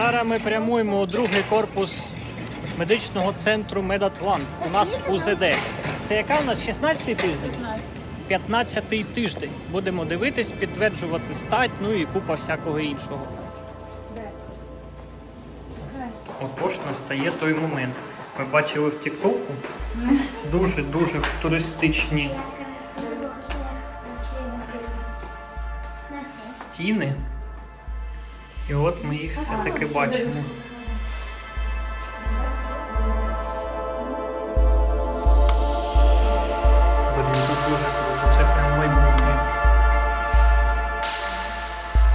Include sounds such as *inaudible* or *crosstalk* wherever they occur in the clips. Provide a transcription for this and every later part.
Зараз ми прямуємо у другий корпус медичного центру Медатлант. У нас УЗД. Це яка у нас 16-й тиждень? 15-й тиждень. Будемо дивитись, підтверджувати стать, ну і купа всякого іншого. Отож настає той момент. Ми бачили в Тіктоку дуже-дуже туристичні стіни. І от ми їх все-таки бачимо. Блін, тут дуже круто, це прям майбутнє.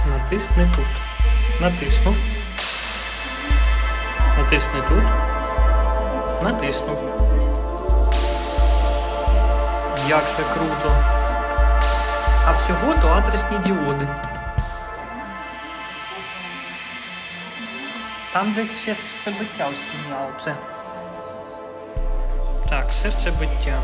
Натисни тут. Натиснув. Натисни тут. Натиснув. Як же круто. А всього то адресні діоди. Там десь ще серцебиття а оце. Так, серцебиття.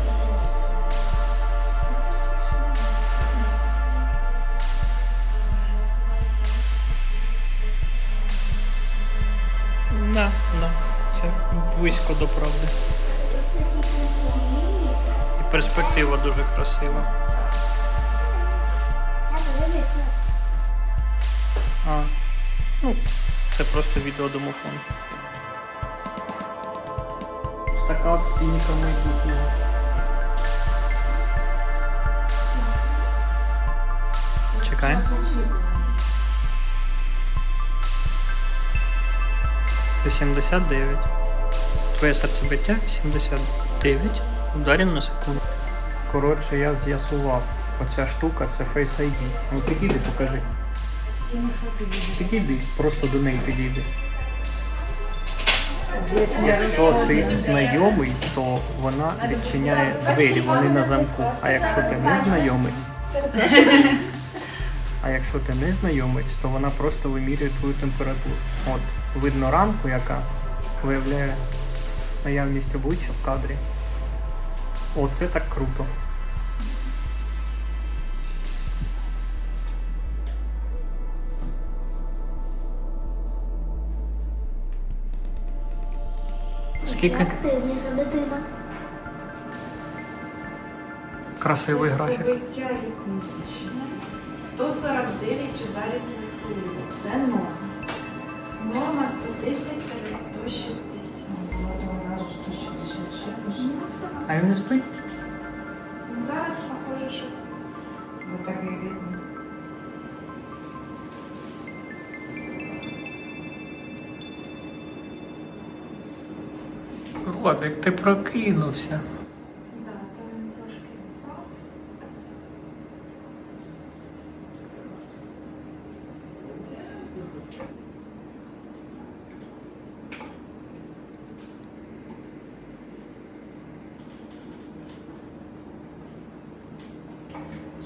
Да, да, це близько до правди. І перспектива дуже красива. Це просто відеодомофон. Така от клініка майбутнього. Чекай. Вісімдесят дев'ять. Твоє серцебиття 89 ударів на секунду. Коротше, я з'ясував. Оця штука це Face ID. Ну підійди, покажи. Підійди, просто до неї підійди. Якщо ти знайомий, то вона відчиняє двері, вони на замку. А якщо ти не знайомий, а якщо ти не знайомець, то вона просто вимірює твою температуру. От, видно рамку, яка виявляє наявність обличчя в кадрі. Оце так круто. Скільки Активніша дитина. красивий графік. Закриття ритмічне. 149 ударів за хвилину. Це норма. Норма 110 та 160. Одного 160. Ну, це норма. А він не спить? Ну, Зараз похоже, що бо такий ритм. Родик, ти прокинувся. Да, то він трошки спав.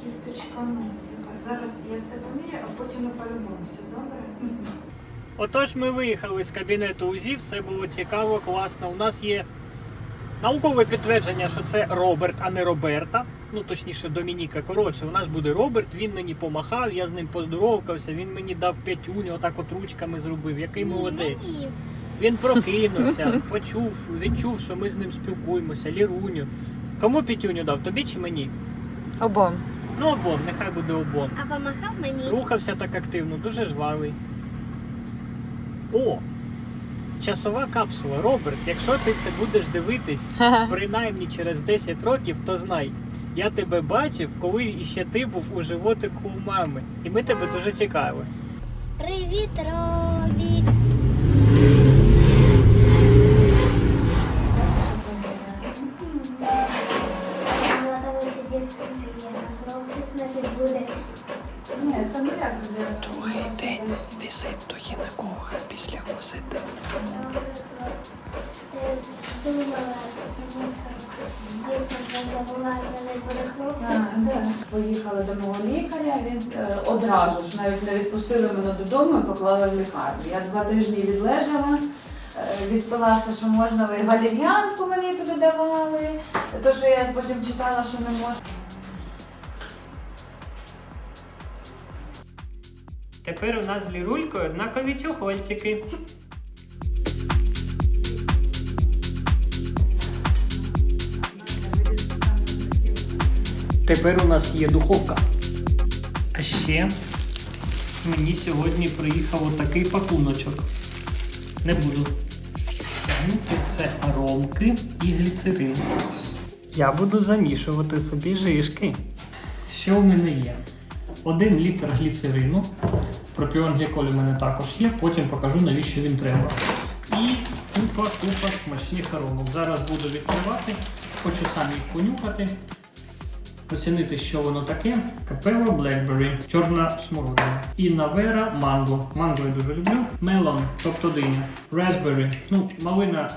Кісточка носа. Зараз я все поміряю, а потім ми полюбуємося, добре? Отож, ми виїхали з кабінету УЗІ, все було цікаво, класно. У нас є наукове підтвердження, що це Роберт, а не Роберта. Ну, точніше, Домініка. Коротше, у нас буде Роберт, він мені помахав, я з ним поздоровкався, він мені дав п'ятюню, отак от ручками зробив. Який молодець. Він *laughs* прокинувся, почув, відчув, що ми з ним спілкуємося, ліруню. Кому п'ятюню дав? Тобі чи мені? Обом. Ну, обом, нехай буде обом. А помахав мені. Рухався так активно, дуже жвавий. О! Часова капсула. Роберт, якщо ти це будеш дивитись *laughs* принаймні через 10 років, то знай, я тебе бачив, коли іще ти був у животику у мами. І ми тебе дуже чекали. Привіт, Робі. УЗД. Поїхали до мого лікаря, він е, одразу ж навіть не відпустили мене додому і поклали в лікарню. Я два тижні відлежала, е, відпилася, що можна ви валеріанку мені туди давали. То, що я потім читала, що не можна. Тепер у нас з лірулькою однакові чохольчики. Тепер у нас є духовка. А ще мені сьогодні приїхав отакий пакуночок. Не буду. Це аромки і гліцерин. Я буду замішувати собі жишки. Що в мене є? Один літр гліцерину. Пропіон-гліколь у мене також є, потім покажу, навіщо він треба. І купа-купа смачних аромок. Зараз буду відкривати, хочу сам їх понюхати. Оцінити, що воно таке. Капево Blackberry, чорна смородина. І Навера манго. Манго я дуже люблю. Мелон, тобто диня. Raspberry. Ну, малина.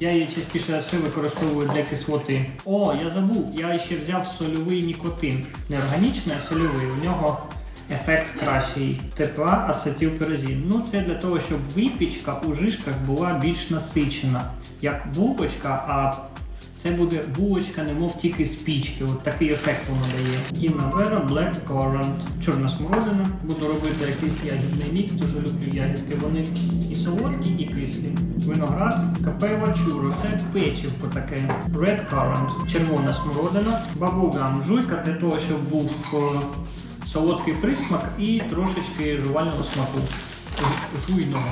Я її частіше все використовую для кислоти. О, я забув, я ще взяв сольовий нікотин. Не органічний, а сольовий. У нього ефект кращий. Тепла ацетилперозин. Ну, це для того, щоб випічка у жишках була більш насичена. Як булочка, а це буде булочка, немов тільки з пічки. От такий ефект воно дає. І Навера Black Currant. Чорна смородина. Буду робити якийсь ягідний мікс. Дуже люблю ягідки. Вони і солодкі, і кислі. Виноград, капева чуро. Це печивко таке. Red Currant. Червона смородина. Бабугам. Жуйка для того, щоб був е, солодкий присмак і трошечки жувального смаку. Жуйного.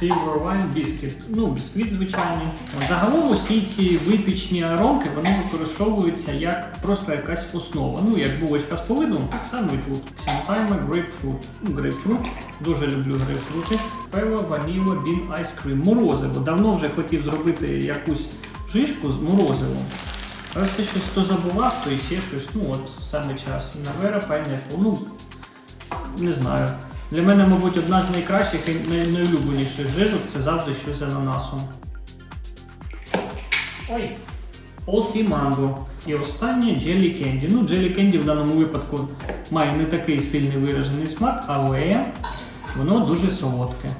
Silver Wine Biscuit. Ну, бісквіт звичайний. Загалом усі ці випічні аромки вони використовуються як просто якась основа. Ну, як булочка з повидлом, так само і тут. Сімтайма грейпфрут. Ну, грейпфрут. Дуже люблю грейпфрути. Пиво, ваніла, бін, айскрим. Морозиво. Давно вже хотів зробити якусь жишку з морозивом. Але все щось то забував, то ще щось. Ну от саме час. Навера, пайнепл. Ну, не знаю. Для мене, мабуть, одна з найкращих і найулюбленіших жижок це завжди щось з ананасом. Ой. Осі манго. І останнє джелі кенді. Ну, джелі кенді в даному випадку має не такий сильний виражений смак, але воно дуже солодке.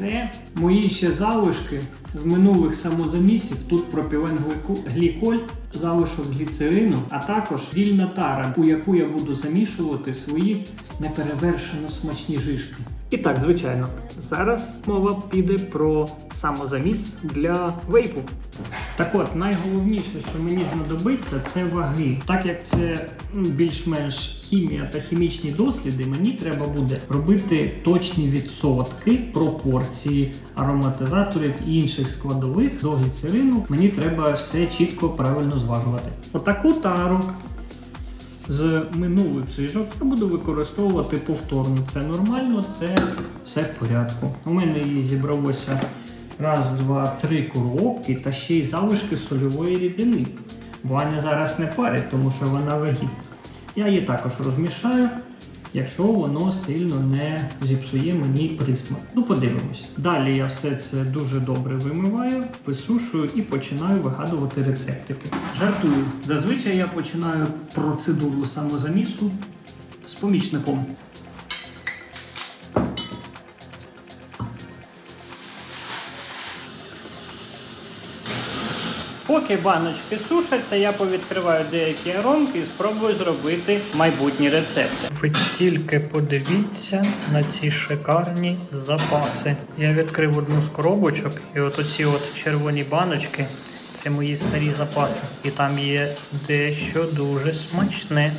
Це мої ще залишки з минулих самозамісів. Тут пропілен гліколь, залишок гліцерину, а також вільна тара, у яку я буду замішувати свої неперевершено смачні жишки. І так, звичайно, зараз мова піде про самозаміс для вейпу. Так от, найголовніше, що мені знадобиться, це ваги. Так як це більш-менш хімія та хімічні досліди, мені треба буде робити точні відсотки, пропорції ароматизаторів і інших складових до гліцерину. Мені треба все чітко правильно зважувати. Отаку тару з минулих жижок я буду використовувати повторно. Це нормально, це все в порядку. У мене її зібралося раз, два, три коробки та ще й залишки сольової рідини. Бо Аня зараз не парить, тому що вона вагітна. Я її також розмішаю, якщо воно сильно не зіпсує мені присмак. Ну, подивимось. Далі я все це дуже добре вимиваю, висушую і починаю вигадувати рецептики. Жартую. Зазвичай я починаю процедуру самозамісу з помічником. Поки баночки сушаться, я повідкриваю деякі аромки і спробую зробити майбутні рецепти. Ви тільки подивіться на ці шикарні запаси. Я відкрив одну з коробочок, і от оці от червоні баночки це мої старі запаси. І там є дещо дуже смачне.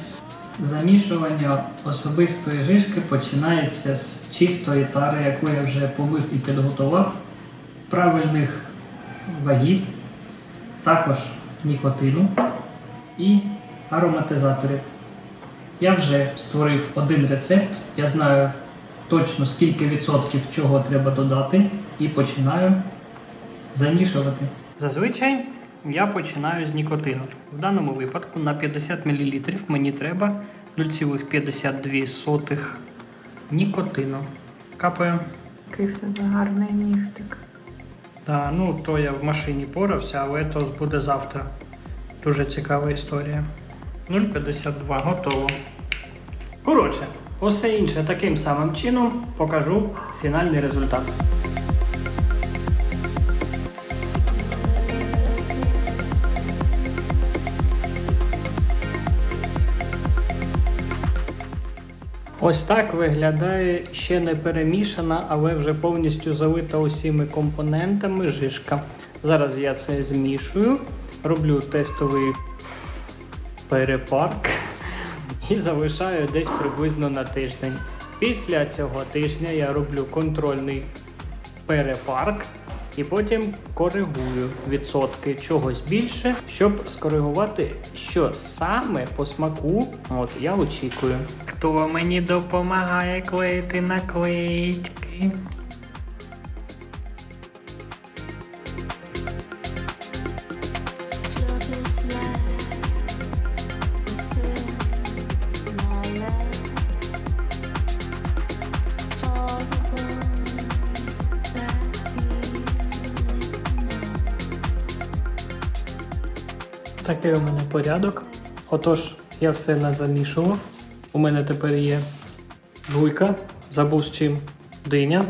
Замішування особистої жишки починається з чистої тари, яку я вже помив і підготував, правильних вагів також нікотину і ароматизаторів. Я вже створив один рецепт, я знаю точно скільки відсотків чого треба додати, і починаю замішувати. Зазвичай я починаю з нікотину. В даному випадку на 50 мл мені треба 0,52 нікотину. Капаю. Який в тебе гарний нігтик. Так, ну то я в машині порався, але то буде завтра. Дуже цікава історія. 0,52 готово. Коротше, усе інше таким самим чином покажу фінальний результат. Ось так виглядає ще не перемішана, але вже повністю залита усіма компонентами жишка. Зараз я це змішую, роблю тестовий перепарк і залишаю десь приблизно на тиждень. Після цього тижня я роблю контрольний перепарк і потім коригую відсотки чогось більше, щоб скоригувати, що саме по смаку от я очікую. Хто мені допомагає клеїти наклеїчки? Такий у мене порядок. Отож, я все назамішував. У мене тепер є жуйка, забув з чим диня,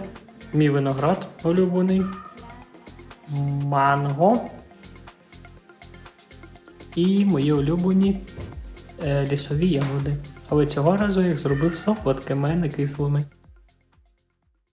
мій виноград улюблений, манго і мої улюблені е, лісові ягоди. Але цього разу їх зробив солодкими, а не кислими.